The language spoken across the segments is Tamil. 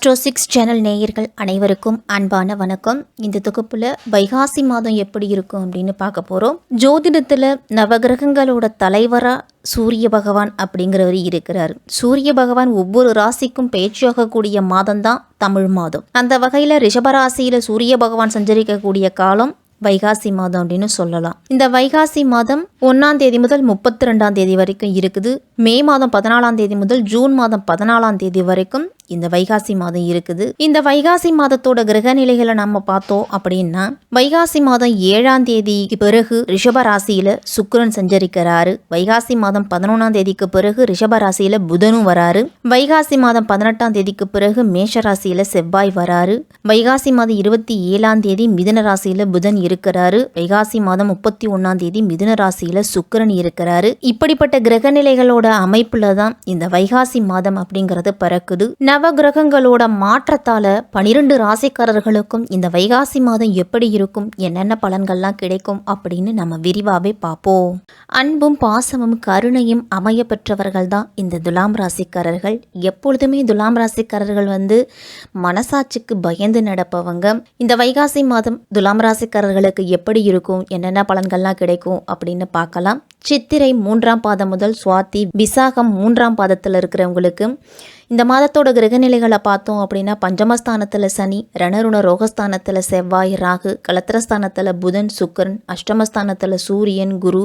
ஆஸ்ட்ரோ சிக்ஸ் சேனல் நேயர்கள் அனைவருக்கும் அன்பான வணக்கம். இந்த தொகுப்பில் வைகாசி மாதம் எப்படி இருக்கும் அப்படின்னு பார்க்க போகிறோம் ஜோதிடத்தில் நவகிரகங்களோட தலைவராக சூரிய பகவான் அப்படிங்கிறவர் இருக்கிறார். சூரிய பகவான் ஒவ்வொரு ராசிக்கும் பேச்சாகக்கூடிய மாதம் தான் தமிழ் மாதம். அந்த வகையில் ரிஷபராசியில் சூரிய பகவான் சஞ்சரிக்கக்கூடிய காலம் வைகாசி மாதம் அப்படின்னு சொல்லலாம். இந்த வைகாசி மாதம் ஒன்றாம் தேதி முதல் முப்பத்தி ரெண்டாம் தேதி வரைக்கும் இருக்குது. மே மாதம் பதினாலாம் தேதி முதல் ஜூன் மாதம் பதினாலாம் தேதி வரைக்கும் இந்த வைகாசி மாதம் இருக்குது. இந்த வைகாசி மாதத்தோட கிரக நிலைகளை நம்ம பார்த்தோம் அப்படின்னா வைகாசி மாதம் ஏழாம் தேதிக்கு பிறகு ரிஷப ராசியில சுக்கரன் சஞ்சரிக்கிறாரு. வைகாசி மாதம் பதினொன்றாம் தேதிக்கு பிறகு ரிஷப ராசியில புதனும் வராரு. வைகாசி மாதம் பதினெட்டாம் தேதிக்கு பிறகு மேஷ ராசியில செவ்வாய் வராரு. வைகாசி மாதம் இருபத்தி ஏழாம் தேதி மிதுன ராசியில புதன் இருக்கிறாரு. வைகாசி மாதம் முப்பத்தி ஒன்னாம் தேதி மிதுன ராசியில சுக்கரன் இருக்கிறாரு. இப்படிப்பட்ட கிரக நிலைகளோட அமைப்புல தான் இந்த வைகாசி மாதம் அப்படிங்கிறது பிறக்குது. நவகிரகங்களோட மாற்றத்தால் பனிரெண்டு ராசிக்காரர்களுக்கும் இந்த வைகாசி மாதம் எப்படி இருக்கும் என்னென்ன பலன்கள்லாம் கிடைக்கும் அப்படின்னு நம்ம விரிவாகவே பார்ப்போம். அன்பும் பாசமும் கருணையும் அமைய பெற்றவர்கள் தான் இந்த துலாம் ராசிக்காரர்கள். எப்பொழுதுமே துலாம் ராசிக்காரர்கள் வந்து மனசாட்சிக்கு பயந்து நடப்பவங்க. இந்த வைகாசி மாதம் துலாம் ராசிக்காரர்களுக்கு எப்படி இருக்கும் என்னென்ன பலன்கள்லாம் கிடைக்கும் அப்படின்னு பார்க்கலாம். சித்திரை மூன்றாம் பாதம் முதல் சுவாதி விசாகம் மூன்றாம் பாதத்தில் இருக்கிறவங்களுக்கு இந்த மாதத்தோட கிரகநிலைகளை பார்த்தோம் அப்படின்னா பஞ்சமஸ்தானத்தில் சனி ரணருண ரோகஸ்தானத்தில் செவ்வாய் ராகு கலத்திரஸ்தானத்தில் புதன் சுக்கரன் அஷ்டமஸ்தானத்தில் சூரியன் குரு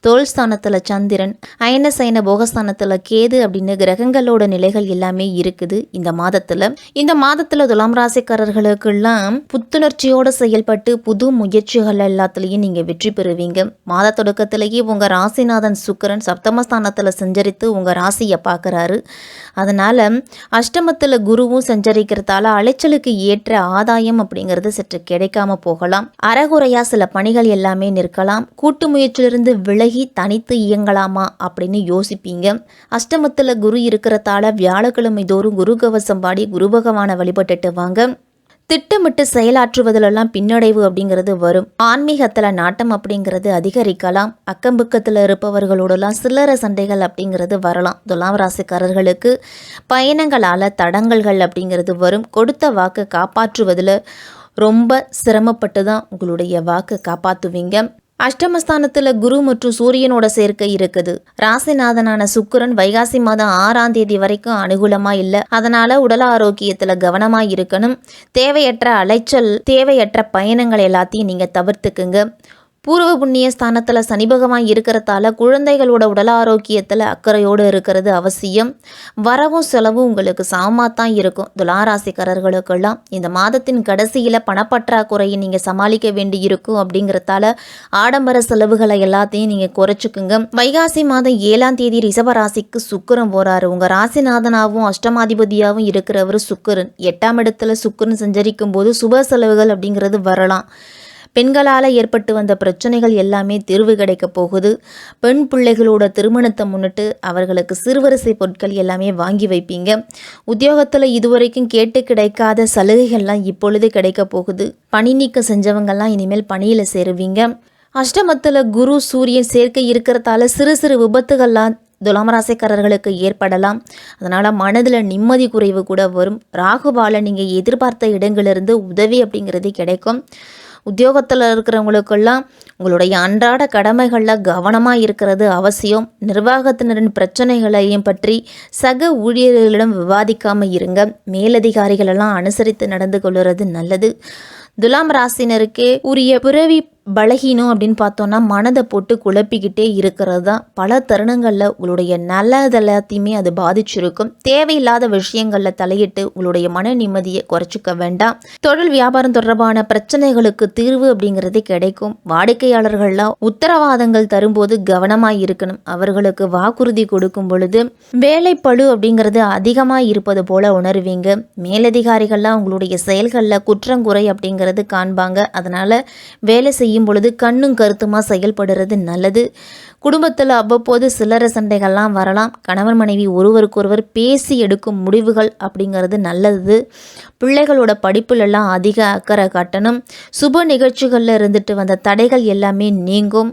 தோல் ஸ்தானத்தில் சந்திரன் அயன சயன போகஸ்தானத்தில் கேது அப்படின்னு கிரகங்களோட நிலைகள் எல்லாமே இருக்குது இந்த மாதத்தில். இந்த மாதத்தில் துலாம் ராசிக்காரர்களுக்கெல்லாம் புத்துணர்ச்சியோடு செயல்பட்டு புது முயற்சிகள் எல்லாத்துலேயும் நீங்கள் வெற்றி பெறுவீங்க. மாத தொடக்கத்திலேயே உங்கள் ராசிநாதன் சுக்கரன் சப்தமஸ்தானத்தில் சஞ்சரித்து உங்கள் ராசியை பார்க்குறாரு. அதனால் அஷ்டமத்தில் குருவும் சஞ்சரிக்கிறதால அலைச்சலுக்கு ஏற்ற ஆதாயம் அப்படிங்கிறது சற்று கிடைக்காம போகலாம். அறகுறையா சில பணிகள் எல்லாமே நிற்கலாம். கூட்டு முயற்சியிலிருந்து விலகி தனித்து இயங்கலாமா அப்படின்னு யோசிப்பீங்க. அஷ்டமத்தில் குரு இருக்கிறதால வியாழக்கிழமை தோறும் குரு கவசம் பாடி குரு பகவானை வழிபட்டுட்டு வாங்க. திட்டமிட்டு செயலாற்றுவதிலெல்லாம் பின்னடைவு அப்படிங்கிறது வரும். ஆன்மீகத்தில் நாட்டம் அப்படிங்கிறது அதிகரிக்கலாம். அக்கம்பக்கத்தில் இருப்பவர்களோடலாம் சில்லற சண்டைகள் அப்படிங்கிறது வரலாம். துலாம் ராசிக்காரர்களுக்கு பயணங்களால் தடங்கல்கள் அப்படிங்கிறது வரும். கொடுத்த வாக்கு காப்பாற்றுவதில் ரொம்ப சிரமப்பட்டு தான் உங்களுடைய வாக்கு காப்பாற்றுவீங்க அஷ்டமஸ்தானத்தில் குரு மற்றும் சூரியனோட சேர்க்கை இருக்குது. ராசிநாதனான சுக்கரன் வைகாசி மாதம் ஆறாம் தேதி வரைக்கும் அனுகூலமாக இல்லை. அதனால உடல் ஆரோக்கியத்தில் கவனமாக இருக்கணும். தேவையற்ற அலைச்சல் தேவையற்ற பயணங்கள் எல்லாத்தையும் நீங்கள் தவிர்த்துக்குங்க. பூர்வ புண்ணிய ஸ்தானத்தில் சனி பகவான் இருக்கிறதால குழந்தைகளோட உடல் ஆரோக்கியத்தில் அக்கறையோடு இருக்கிறது அவசியம். வரவும் செலவும் உங்களுக்கு சமமாக தான் இருக்கும். துளாராசிக்காரர்களுக்கெல்லாம் இந்த மாதத்தின் கடைசியில் பணப்பற்றாக்குறையை நீங்கள் சமாளிக்க வேண்டி இருக்கும் அப்படிங்கிறதால ஆடம்பர செலவுகளை எல்லாத்தையும் நீங்கள் குறைச்சிக்குங்க. வைகாசி மாதம் ஏழாம் தேதி ரிஷபராசிக்கு சுக்கரன் போகிறாரு உங்கள் ராசிநாதனாகவும் அஷ்டமாதிபதியாகவும் இருக்கிறவர் சுக்கரன். எட்டாம் இடத்துல சுக்கரன் சஞ்சரிக்கும் போது சுப செலவுகள் அப்படிங்கிறது வரலாம். பெண்களால் ஏற்பட்டு வந்த பிரச்சனைகள் எல்லாமே தீர்வு கிடைக்க போகுது. பெண் பிள்ளைகளோட திருமணத்தை முன்னிட்டு அவர்களுக்கு சிறுவரிசை பொருட்கள் எல்லாமே வாங்கி வைப்பீங்க. உத்தியோகத்தில் இதுவரைக்கும் கேட்டு கிடைக்காத சலுகைகள்லாம் இப்பொழுது கிடைக்க போகுது. பணி நீக்கம் செஞ்சவங்கள்லாம் இனிமேல் பணியில் சேருவீங்க. அஷ்டமத்தில் குரு சூரியன் சேர்க்கை இருக்கிறதால சிறு சிறு விபத்துகள்லாம் துலாமராசிக்காரர்களுக்கு ஏற்படலாம். அதனால் மனதில் நிம்மதி குறைவு கூட வரும். ராகுபால நீங்கள் எதிர்பார்த்த இடங்களிலிருந்து உதவி அப்படிங்கிறது கிடைக்கும். உத்தியோகத்தில் இருக்கிறவங்களுக்கெல்லாம் உங்களுடைய அன்றாட கடமைகளில் கவனமாக இருக்கிறது அவசியம். நிர்வாகத்தினரின் பிரச்சனைகளையும் பற்றி சக ஊழியர்களிடம் விவாதிக்காமல் இருங்க. மேலதிகாரிகளெல்லாம் அனுசரித்து நடந்து கொள்வது நல்லது. துலாம் ராசினருக்கே உரிய பிறவி பலகீனம் அப்படின்னு பார்த்தோன்னா மனதை போட்டு குழப்பிக்கிட்டே இருக்கிறது தான் பல தருணங்களில் உங்களுடைய நல்லது எல்லாத்தையுமே அது பாதிச்சிருக்கும். தேவையில்லாத விஷயங்களில் தலையிட்டு உங்களுடைய மன நிம்மதியை குறைச்சிக்க வேண்டாம். தொழில் வியாபாரம் தொடர்பான பிரச்சனைகளுக்கு தீர்வு அப்படிங்கிறது கிடைக்கும். வாடிக்கையாளர்கள்லாம் உத்தரவாதங்கள் தரும்போது கவனமாக இருக்கணும். அவர்களுக்கு வாக்குறுதி கொடுக்கும் பொழுது வேலைப்பழு அப்படிங்கிறது அதிகமாக இருப்பது போல உணர்வீங்க. மேலதிகாரிகள்லாம் உங்களுடைய செயல்களில் குற்றங்குறை அப்படிங்கிறது காண்பாங்க. அதனால் வேலை செய்ய செய்யும் பொழுது கண்ணும் கருத்துமாக செயல்படுறது நல்லது. குடும்பத்தில் அவ்வப்போது சில்லறை சண்டைகள்லாம் வரலாம். கணவன் மனைவி ஒருவருக்கொருவர் பேசி எடுக்கும் முடிவுகள் அப்படிங்கிறது நல்லது. பிள்ளைகளோட படிப்புலெல்லாம் அதிக அக்கறை காட்டணும். சுப நிகழ்ச்சிகளில் இருந்துட்டு வந்த தடைகள் எல்லாமே நீங்கும்.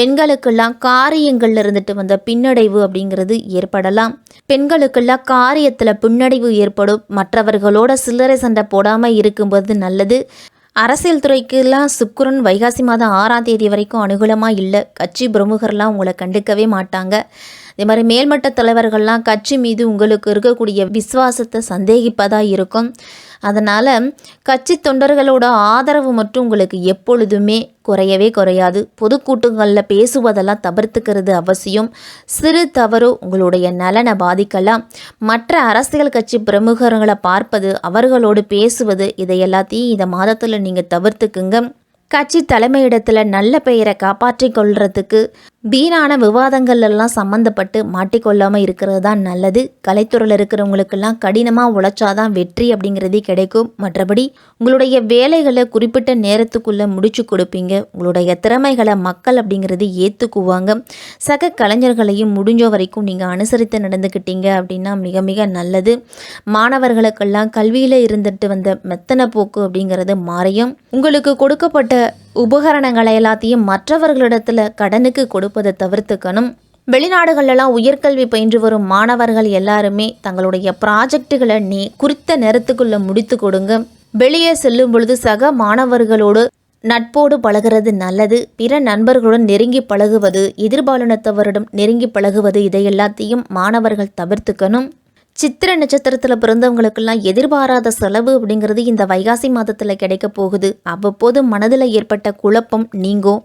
பெண்களுக்கெல்லாம் காரியங்களில் இருந்துட்டு வந்த பின்னடைவு அப்படிங்கிறது ஏற்படலாம். பெண்களுக்கெல்லாம் காரியத்தில் பின்னடைவு ஏற்படும். மற்றவர்களோட சில்லறை சண்டை போடாமல் இருக்கும்போது நல்லது. அரசியல் துறைக்கெல்லாம் சுக்குரன் வைகாசி மாதம் ஆறாம் தேதி வரைக்கும் அனுகூலமாக இல்லை. கட்சி பிரமுகர்லாம் உங்களை கண்டுக்கவே மாட்டாங்க. இதே மாதிரி மேல்மட்ட தலைவர்கள்லாம் கட்சி மீது உங்களுக்கு இருக்கக்கூடிய விசுவாசத்தை சந்தேகிப்பதாக இருக்கும். அதனால் கட்சி தொண்டர்களோட ஆதரவு மட்டும் உங்களுக்கு எப்பொழுதுமே குறையவே குறையாது. பொதுக்கூட்டங்களில் பேசுவதெல்லாம் தவிர்த்துக்கிறது அவசியம். சிறு தவறு உங்களுடைய நலனை பாதிக்கலாம். மற்ற அரசியல் கட்சி பிரமுகர்களை பார்ப்பது அவர்களோடு பேசுவது இதை எல்லாத்தையும் இந்த மாதத்தில் நீங்கள் தவிர்த்துக்குங்க. கட்சி தலைமையிடத்தில் நல்ல பெயரை காப்பாற்றி கொள்றதுக்கு வீணான விவாதங்கள் எல்லாம் சம்மந்தப்பட்டு மாட்டிக்கொள்ளாமல் இருக்கிறது தான் நல்லது. கலைத்துறையில் இருக்கிறவங்களுக்கெல்லாம் கடினமாக உழைச்சாதான் வெற்றி அப்படிங்கிறதே கிடைக்கும். மற்றபடி உங்களுடைய வேலைகளை குறிப்பிட்ட நேரத்துக்குள்ளே முடிச்சு கொடுப்பீங்க. உங்களுடைய திறமைகளை மக்கள் அப்படிங்கிறது ஏற்றுக்குவாங்க சக கலைஞர்களையும் முடிஞ்ச வரைக்கும் நீங்கள் அனுசரித்து நடந்துக்கிட்டீங்க அப்படின்னா மிக மிக நல்லது. மாணவர்களுக்கெல்லாம் கல்வியில் இருந்துட்டு வந்த மெத்தன போக்கு அப்படிங்கிறது மாறியும். உங்களுக்கு கொடுக்கப்பட்ட உபகரணங்களை எல்லாத்தையும் மற்றவர்களிடத்துல கடனுக்கு கொடுப்பதை தவிர்த்துக்கணும். வெளிநாடுகளெல்லாம் உயர்கல்வி பயின்று வரும் மாணவர்கள் எல்லாருமே தங்களுடைய ப்ராஜெக்டுகளை நீ குறித்த நேரத்துக்குள்ள முடித்து கொடுங்க. வெளியே செல்லும் பொழுது சக மாணவர்களோடு நட்போடு பழகிறது நல்லது. பிற நண்பர்களுடன் நெருங்கி பழகுவது எதிர்பாலினத்தவரிடம் நெருங்கி பழகுவது இதை எல்லாத்தையும் மாணவர்கள் தவிர்த்துக்கணும். சித்திர நட்சத்திரத்தில் பிறந்தவங்களுக்கெல்லாம் எதிர்பாராத செலவு அப்படிங்கிறது இந்த வைகாசி மாதத்தில் கிடைக்க போகுது. அவ்வப்போது மனதில் ஏற்பட்ட குழப்பம் நீங்கும்.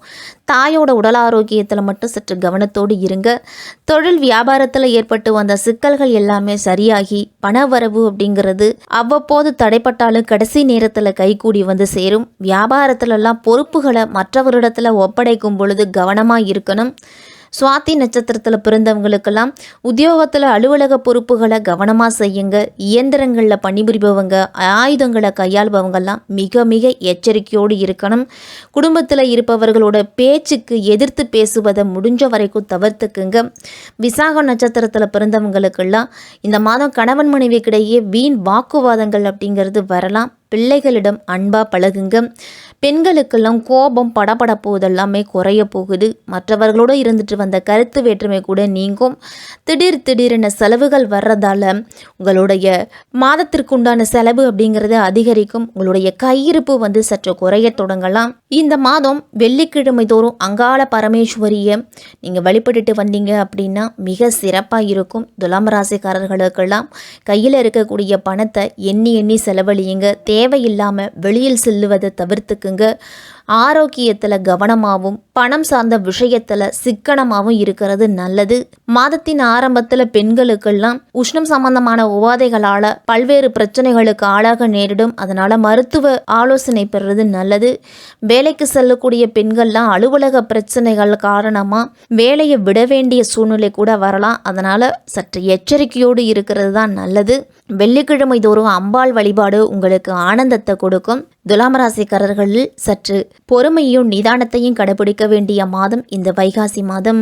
தாயோட உடல் ஆரோக்கியத்தில் மட்டும் சற்று கவனத்தோடு இருங்க. தொழில் வியாபாரத்தில் ஏற்பட்டு வந்த சிக்கல்கள் எல்லாமே சரியாகி பணவரவு அப்படிங்கிறது அவ்வப்போது தடைப்பட்டாலும் கடைசி நேரத்தில் கைகூடி வந்து சேரும். வியாபாரத்திலெல்லாம் பொறுப்புகளை மற்றவரிடத்தில் ஒப்படைக்கும் பொழுது கவனமாக இருக்கணும். சுவாதி நட்சத்திரத்தில் பிறந்தவங்களுக்கெல்லாம் உத்தியோகத்தில் அலுவலக பொறுப்புகளை கவனமாக செய்யுங்க. இயந்திரங்களில் பணிபுரிபவங்க ஆயுதங்களை கையாள்பவங்கெல்லாம் மிக மிக எச்சரிக்கையோடு இருக்கணும். குடும்பத்தில் இருப்பவர்களோட பேச்சுக்கு எதிர்த்து பேசுவதை முடிஞ்ச வரைக்கும் தவிர்த்துக்குங்க. விசாக நட்சத்திரத்தில் பிறந்தவங்களுக்கெல்லாம் இந்த மாதம் கணவன் மனைவிக்கிடையே வீண் வாக்குவாதங்கள் அப்படிங்கிறது வரலாம். பிள்ளைகளிடம் அன்பாக பழகுங்க. பெண்களுக்கெல்லாம் கோபம் படபடப்பு இதெல்லாமே குறைய போகுது மற்றவர்களோடு இருந்துட்டு வந்த கருத்து வேற்றுமை கூட நீங்கும். திடீர் திடீரென செலவுகள் வர்றதால உங்களுடைய மாதத்திற்குண்டான செலவு அப்படிங்கிறது அதிகரிக்கும். உங்களுடைய கையிருப்பு வந்து சற்று குறைய தொடங்கலாம். இந்த மாதம் வெள்ளிக்கிழமை தோறும் அங்காள பரமேஸ்வரியை நீங்கள் வழிபட்டுட்டு வந்தீங்க அப்படின்னா மிக சிறப்பாக இருக்கும். துலாம் ராசிக்காரர்களுக்கெல்லாம் கையில் இருக்கக்கூடிய பணத்தை எண்ணி எண்ணி செலவழியுங்க. தேவையில்லாமல் வெளியில் செல்லுவதை தவிர்த்துக்குங்க. ஆரோக்கியத்தில் கவனமாகவும் பணம் சார்ந்த விஷயத்தில் சிக்கனமாகவும் இருக்கிறது நல்லது. மாதத்தின் ஆரம்பத்தில் பெண்களுக்கெல்லாம் உஷ்ணம் சம்பந்தமான உபாதைகளால் பல்வேறு பிரச்சனைகளுக்கு ஆளாக நேரிடும். அதனால் மருத்துவ ஆலோசனை பெறுறது நல்லது. வேலைக்கு செல்லக்கூடிய பெண்கள்லாம் அலுவலக பிரச்சனைகள் காரணமாக வேலையை விட வேண்டிய சூழ்நிலை கூட வரலாம். அதனால் சற்று எச்சரிக்கையோடு இருக்கிறது தான் நல்லது. வெள்ளிக்கிழமை தோறும் அம்பாள் வழிபாடு உங்களுக்கு ஆனந்தத்தை கொடுக்கும். துலாம் ராசிக்காரர்களில் சற்று பொறுமையும் நிதானத்தையும் கடைபிடிக்க வேண்டிய மாதம் இந்த வைகாசி மாதம்.